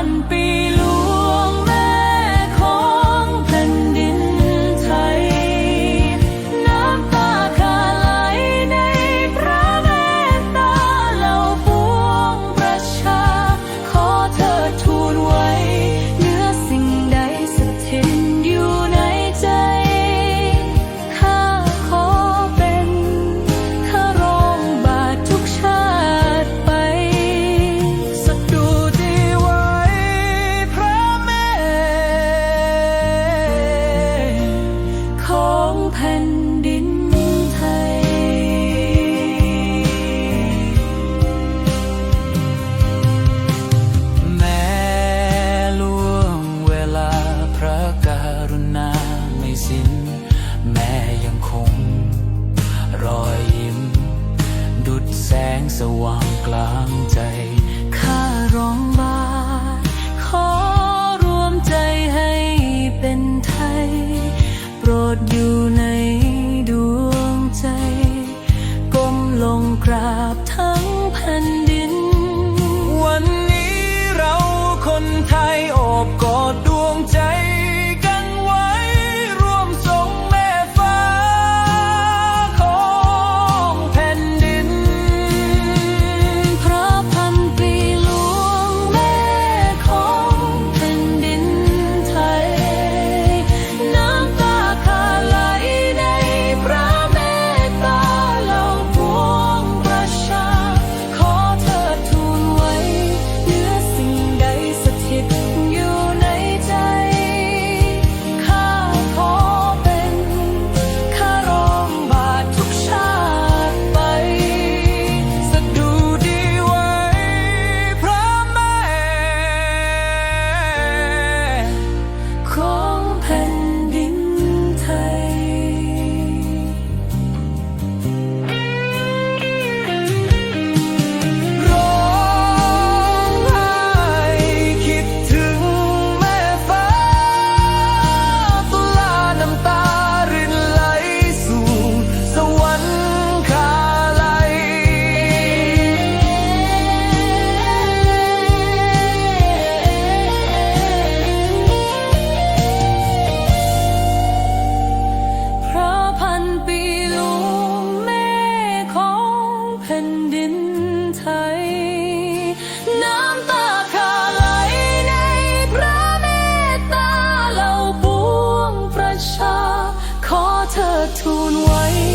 พันปีางใจข้าร้องบาขอรวมใจให้เป็นไทย โปรดอยู่ใน Vậy